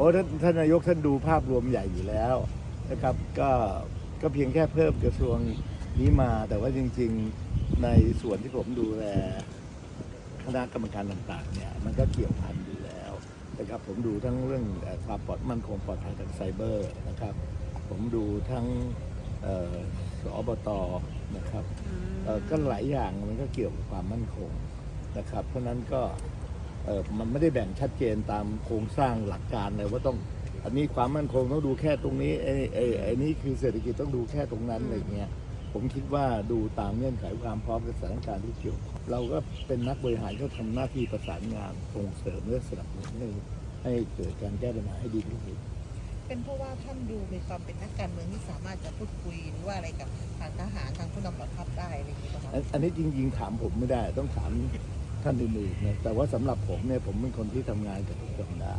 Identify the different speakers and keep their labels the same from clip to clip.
Speaker 1: โอ้ท่านท่านนายกท่านดูภาพรวมใหญ่อยู่แล้วนะครับ ก็ก็เพียงแค่เพิ่มกระทรวงนี้มา แต่ว่าจริง ๆในส่วนที่ผมดูแลคณะกรรมการต่างๆเนี่ยมันก็เกี่ยวพันอยู่แล้วนะครับผมดูทั้งเรื่องความปลอดมั่นคงปลอดภัยทางไซเบอร์นะครับ ผมดูทั้งออสอบตนะครับก็หลายอย่างมันก็เกี่ยวกับความมั่นคงนะครับ เพราะนั้นก็ อ่อมันไม่ได้แบ่งชัดเจนตามโครงสร้างหลักการเลยว่าต้อง อันนี้ความมั่นคงต้องดูแค่ตรงนี้ไอ้ไอ้ไอ้นี่คือเศรษฐกิจต้องดูแค่ตรงนั้นอะไรเงี้ยผมคิดว่าดูตามเงื่อนไขความพร้อมกับสถานการณ์ที่เกี่ยวข้องเราก็เป็นนักบริหารก็ทำหน้าที่ประสานงานส่งเสริมและสนับสนุนให้ให้เกิดการแก้ปัญหาให้ดีที่สุด
Speaker 2: เป็นเพราะว่าท่านดูมีความเป็นนักการเมืองที่สามารถจะพูดคุยหรือว่าอะไรกับทางทหารทางผู้นำเหล่าทัพได้อะไรอย่างนี้ป่ะคะ
Speaker 1: อันอันนี้จริงๆถามผมไม่ได้ต้องถาม ท่านอื่นๆนะแต่ว่าสำหรับผมเนี่ยผมเป็นคนที่ทำงานกับทุกคนได้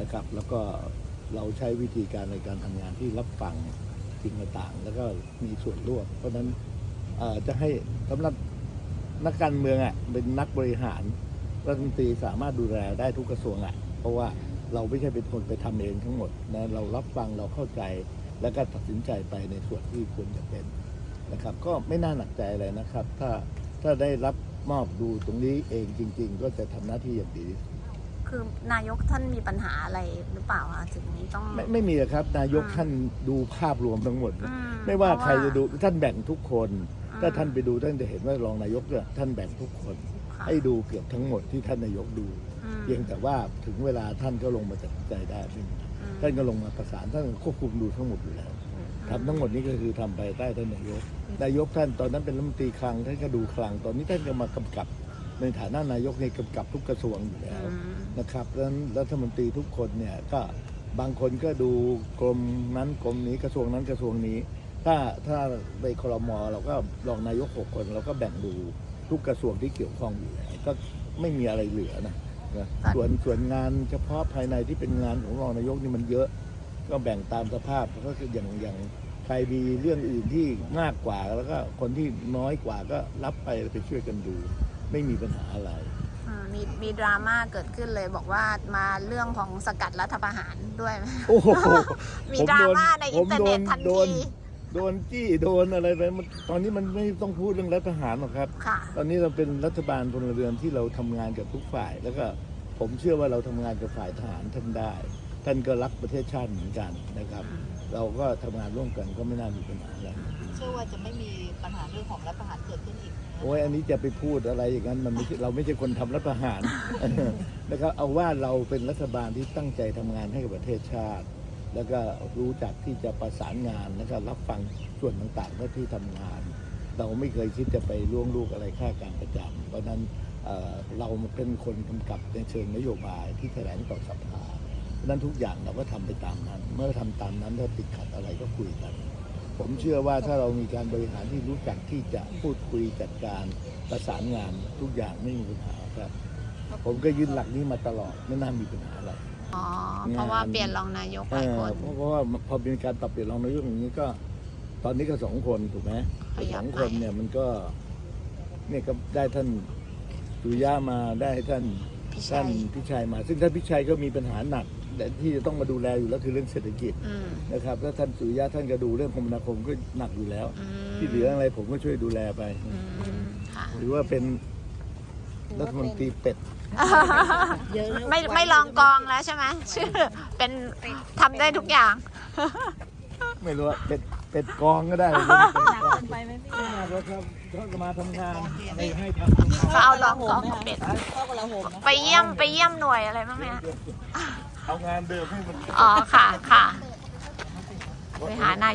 Speaker 1: นะครับ แล้วก็เราใช้วิธีการในการทำงานที่รับฟังสิ่งต่างๆ แล้วก็มีส่วนร่วม เพราะฉะนั้นจะให้สำหรับนักการเมืองอะเป็นนักบริหารรัฐมนตรีสามารถดูแลได้ทุกกระทรวงอะเพราะว่าเราไม่ใช่เป็นคนไปทำเองทั้งหมดนะเรารับฟังเราเข้าใจแล้วก็ตัดสินใจไปในส่วนที่ควรจะเป็นนะครับ ก็ไม่น่าหนักใจอะไรนะครับ ถ้าถ้าได้รับ มอบดูตรงนี้เองจริง ๆ ก็จะทำหน้าที่อย่างดี
Speaker 3: คือนายกท่านมีปัญหาอะไรหรือเปล่าคะถึงต้อง
Speaker 1: ไม่ไม่มีหรอกครับนายก
Speaker 3: อืม
Speaker 1: ท่านดูภาพรวมทั้งหมด
Speaker 3: อื
Speaker 1: ไม่ว่า
Speaker 3: เพ
Speaker 1: ใครจะดูท่านแบ่งทุกคน
Speaker 3: อืม
Speaker 1: ถ้าท่านไปดูท่านจะเห็นว่ารองนายกเนี่ยท่านแบ่งทุกคน
Speaker 3: ค่ะ
Speaker 1: ให้ดูเกือบทั้งหมดที่ท่านนายกดู
Speaker 3: อืม
Speaker 1: เพียงแต่ว่าถึงเวลาท่านก็ลงมาตัดสินใจได้ไม่มี
Speaker 3: อืม
Speaker 1: ท่านก็ลงมาประสานท่านควบคุมดูทั้งหมดอยู่แล้ว
Speaker 3: อืม
Speaker 1: ทำทั้งหมดนี้ก็คือทำไปใต้ท่านนายก นายกท่านตอนนั้นเป็นรัฐมนตรีคลังท่านก็ดูคลัง ตอนนี้ท่านก็มากำกับ ในฐานะนายกในยกำกับทุกกระทรวงอยู่แล้ว
Speaker 3: อืม
Speaker 1: นะครับดังนั้นรัฐมนตรีทุกคนเนี่ยก็บางคนก็ดูกรมนั้นกรมนี้กระทรวงนั้นกระทรวงนี้ ถ้าถ้าในครมเราก็รองนายกหกคนเราก็แบ่งดูทุกกระทรวงที่เกี่ยวข้องอยู่แล้วก็ไม่มีอะไรเหลือนะนะส่วนส่วนงานเฉพาะภายในที่เป็นงานของรองนายกนี่มันเยอะ ก็แบ่งตามสภาพก็คืออย่างอย่างใครมีเรื่องอื่นที่มากกว่าแล้วก็คนที่น้อยกว่าก็รับไปไปช่วยกันดู ไม่มีปัญหาอะไร
Speaker 3: อ่ามีมีดราม่าเกิดขึ้นเลยบอกว่ามาเรื่องของสกัดรัฐประหารด้วยไหม
Speaker 1: โอ้โห
Speaker 3: มี
Speaker 1: ผม
Speaker 3: ดรา
Speaker 1: โดน
Speaker 3: ม่าในอินเทอร์เน็ต
Speaker 1: ผมโดน
Speaker 3: ทัน
Speaker 1: โดน
Speaker 3: ที
Speaker 1: โดนจี้โดนอะไรไปมันตอนนี้มันไม่ต้องพูดเรื่องรัฐประหารหรอกครับ
Speaker 3: ค่ะ
Speaker 1: ตอนนี้เราเป็นรัฐบาลพลเรือนที่เราทำงานกับทุกฝ่าย แล้วก็ผมเชื่อว่าเราทำงานกับฝ่ายทหารท่านได้ ท่านก็รักประเทศชาติเหมือนกันนะครับ เราก็ทำงานร่วมกันก็ไม่น่ามีปัญหาอะไร
Speaker 2: เชื่อว่าจะไม่มีปัญหาเรื่องของรัฐประหารเกิดขึ้นอีก
Speaker 1: โอ้ยอันนี้จะไปพูดอะไรอย่างนั้นมันไม่ใช่เราไม่ใช่คนทำรัฐประหารนะครับเอาว่าเราเป็นรัฐบาลที่ตั้งใจทำงานให้กับประเทศชาติ แล้วก็รู้จักที่จะประสานงานแล้วก็รับฟังส่วนต่างๆเพื่อที่ทำงาน เราไม่เคยคิดจะไปล่วงลูกอะไรค่าการประจำเพราะฉะนั้นเอ่อเราเป็นคนกำกับในเชิงนโยบายที่แถลงต่อสภาเพราะฉะนั้นทุกอย่างเราก็ทำไปตามนั้น เมื่อทำตามนั้นถ้าติดขัดอะไรก็คุยกัน ผมเชื่อว่าถ้าเรามีการบริหารที่รู้จักที่จะพูดคุยจัดการประสานงานทุกอย่างไม่มีปัญหาครับ ผมก็ยืนหลักนี้มาตลอดไม่น่ามีปัญหาอะไร
Speaker 3: อ๋อเพราะว่าเปลี่ยนรองนายกห
Speaker 1: เอ
Speaker 3: ลาย
Speaker 1: อ
Speaker 3: คน
Speaker 1: เพราะเพราะว่าพอมีการปรับเปลี่ยนรองนายกอย่างนี้ก็ ตอนนี้ก็สองคนถูกไหม
Speaker 3: ขยั
Speaker 1: ส
Speaker 3: บ
Speaker 1: อง
Speaker 3: ไป
Speaker 1: คนเนี่ยมันก็เนี่ยก็ได้ท่านสุริยะมาได้ท่าน
Speaker 3: พี่ชั
Speaker 1: ท่ายนพิชัยมา ซึ่งท่านพิชัยก็มีปัญหาหนักแต่ ที่จะต้องมาดูแลอยู่แล้วคือเรื่องเศรษฐกิจ
Speaker 3: อืม
Speaker 1: นะครับแล้วท่านสุริยะท่านก็ดูเรื่องคมนาคมก็หนักอยู่แล้ว
Speaker 3: อืม
Speaker 1: ที่เหลืออะไรผมก็ช่วยดูแลไป
Speaker 3: อืมค่ะ
Speaker 1: หรือว่าเป็นรัฐมนตรีเป็ด
Speaker 2: เยอะแล้ว
Speaker 3: ไม่ไม่ลองกองแล้วใช่ไหมชื่อเป็นทำได้ทุกอย่าง
Speaker 1: ไม่รู้ว่าเป็ดเป็ดกองก็ได้เป็นเป็ดกอง
Speaker 2: ไปไหมพี่
Speaker 1: ไม่มาแล้วครับเขาจะมาทำงานไม่ให้ทำ
Speaker 3: ก็เอาลองกองกับเป็ด
Speaker 2: เข้ากระโหมนะ
Speaker 3: ไปเยี่ยมไปเยี่ยมหน่วยอะไรบ้างไหมคะ
Speaker 1: เอางานเดิมให้มัน
Speaker 3: อ๋อค่ะค่ะ ไปหานาย